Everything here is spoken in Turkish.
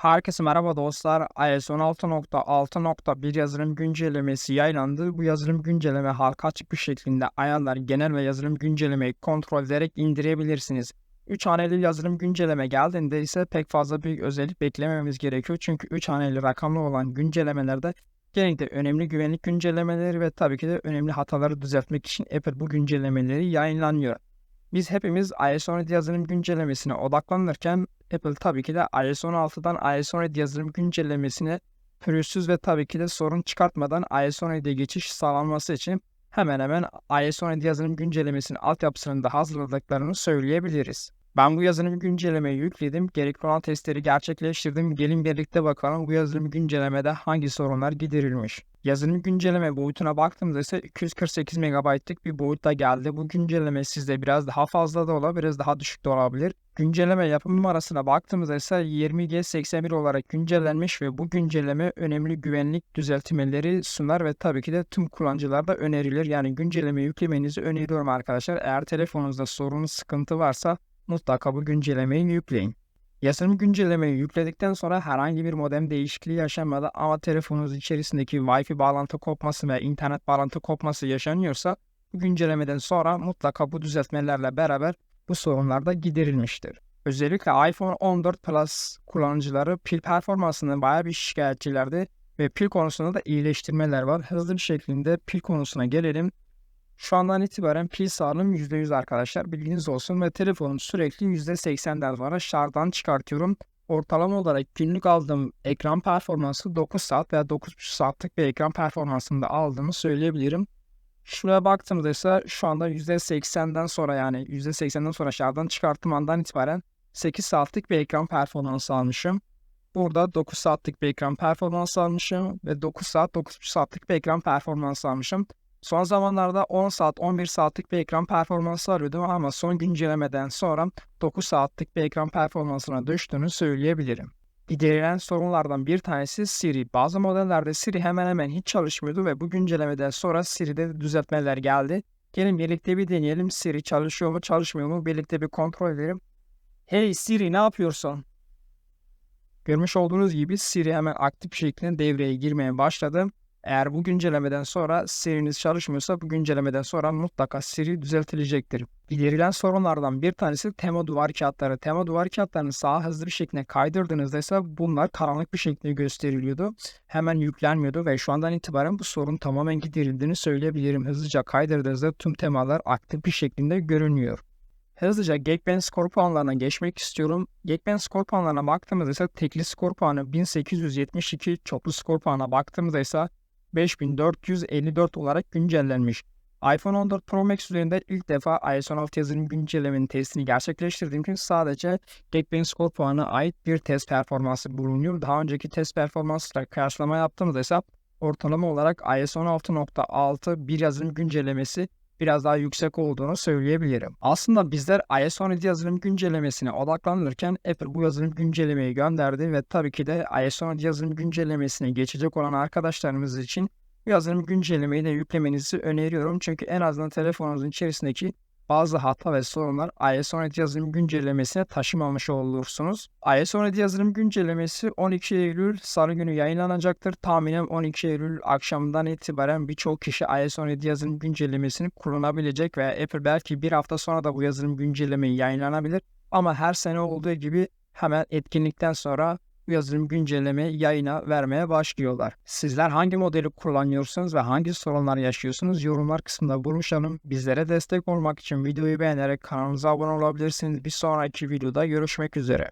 Herkese merhaba dostlar. iOS 16.6.1 yazılım güncellemesi yayınlandı. Bu yazılım güncelleme halka açık bir şeklinde ayarlar, genel ve yazılım güncellemeyi kontrol ederek indirebilirsiniz. 3 haneli yazılım güncelleme geldiğinde ise pek fazla büyük özellik beklemememiz gerekiyor. Çünkü 3 haneli rakamlı olan güncellemelerde genellikle önemli güvenlik güncellemeleri ve tabii ki de önemli hataları düzeltmek için Apple bu güncellemeleri yayınlanıyor. Biz hepimiz iOS 17 yazılım güncellemesine odaklanırken Apple tabii ki de iOS 16'dan iOS 17 yazılım güncellemesine pürüzsüz ve tabii ki de sorun çıkartmadan iOS 17'ye geçiş sağlanması için hemen hemen iOS 17 yazılım güncellemesinin altyapısını da hazırladıklarını söyleyebiliriz. Ben bu yazılım güncellemeyi yükledim. Gerekli olan testleri gerçekleştirdim. Gelin birlikte bakalım bu yazılım güncellemede hangi sorunlar giderilmiş. Yazılım güncelleme boyutuna baktığımızda ise 248 MB'lık bir boyutta geldi. Bu güncelleme sizde biraz daha fazla da olabilir, biraz daha düşük de olabilir. Güncelleme yapım numarasına baktığımızda ise 20G81 olarak güncellenmiş ve bu güncelleme önemli güvenlik düzeltmeleri sunar ve tabii ki de tüm kullanıcılarda önerilir. Yani güncelleme yüklemenizi öneriyorum arkadaşlar. Eğer telefonunuzda sorun, sıkıntı varsa mutlaka bu güncellemeyi yükleyin. Yazılım güncellemeyi yükledikten sonra herhangi bir modem değişikliği yaşanmadı ama telefonunuz içerisindeki Wi-Fi bağlantı kopması ve internet bağlantı kopması yaşanıyorsa bu güncellemeden sonra mutlaka bu düzeltmelerle beraber bu sorunlar da giderilmiştir. Özellikle iPhone 14 Plus kullanıcıları pil performansından bayağı bir şikayetçilerdi ve pil konusunda da iyileştirmeler var. Hızlı bir şekilde pil konusuna gelelim. Şu andan itibaren pil sağlığım %100 arkadaşlar bilginiz olsun ve telefonum sürekli %80'den sonra şarjdan çıkartıyorum. Ortalama olarak günlük aldığım ekran performansı 9 saat veya 9,5 saatlik bir ekran performansında aldığımı söyleyebilirim. Şuraya baktığımızda ise şu anda %80'den sonra yani %80'den sonra şarjdan çıkarttığım andan itibaren 8 saatlik bir ekran performansı almışım. Burada 9 saatlik bir ekran performansı almışım ve 9 saat 9,5 saatlik bir ekran performansı almışım. Son zamanlarda 10 saat 11 saatlik bir ekran performansı arıyordum ama son güncellemeden sonra 9 saatlik bir ekran performansına düştüğünü söyleyebilirim. Giderilen sorunlardan bir tanesi Siri. Bazı modellerde Siri hemen hemen hiç çalışmıyordu ve bu güncellemeden sonra Siri'de düzeltmeler geldi. Gelin birlikte bir deneyelim Siri çalışıyor mu çalışmıyor mu birlikte bir kontrol edelim. Hey Siri ne yapıyorsun? Görmüş olduğunuz gibi Siri hemen aktif şekilde devreye girmeye başladı. Eğer bu güncellemeden sonra Siri'niz çalışmıyorsa bu güncellemeden sonra mutlaka Siri düzeltilecektir. Giderilen sorunlardan bir tanesi tema duvar kağıtları. Tema duvar kağıtlarını sağa hızlı bir şekilde kaydırdığınızda ise bunlar karanlık bir şekilde gösteriliyordu. Hemen yüklenmiyordu ve şu andan itibaren bu sorun tamamen giderildiğini söyleyebilirim. Hızlıca kaydırdığınızda tüm temalar aktif bir şekilde görünüyor. Hızlıca Geekbench skor puanlarına geçmek istiyorum. Geekbench skor puanlarına baktığımızda ise tekli skor puanı 1872, çoklu skor puanına baktığımızda ise 5454 olarak güncellenmiş. iPhone 14 Pro Max üzerinde ilk defa iOS 16 yazılım güncellemenin testini gerçekleştirdiğim için sadece Geekbench Score puanına ait bir test performansı bulunuyor. Daha önceki test performansıyla kıyaslama yaptığımızda ise ortalama olarak iOS 16.6 bir yazılım güncellemesi biraz daha yüksek olduğunu söyleyebilirim. Aslında bizler iOS 17 yazılım güncellemesine odaklanırken Apple bu yazılım güncellemeyi gönderdi ve tabii ki de iOS 17 yazılım güncellemesine geçecek olan arkadaşlarımız için bu yazılım güncellemeyi de yüklemenizi öneriyorum. Çünkü en azından telefonunuzun içerisindeki bazı hata ve sorunlar iOS 17 yazılım güncellemesine taşımamış olursunuz. iOS 17 yazılım güncellemesi 12 Eylül Salı günü yayınlanacaktır. Tahminen 12 Eylül akşamından itibaren birçok kişi iOS 17 yazılım güncellemesini kullanabilecek ve Apple belki bir hafta sonra da bu yazılım güncellemeyi yayınlanabilir. Ama her sene olduğu gibi hemen etkinlikten sonra yazılım güncelleme yayına vermeye başlıyorlar. Sizler hangi modeli kullanıyorsunuz ve hangi sorunlar yaşıyorsunuz yorumlar kısmında buluşalım. Bizlere destek olmak için videoyu beğenerek kanalımıza abone olabilirsiniz. Bir sonraki videoda görüşmek üzere.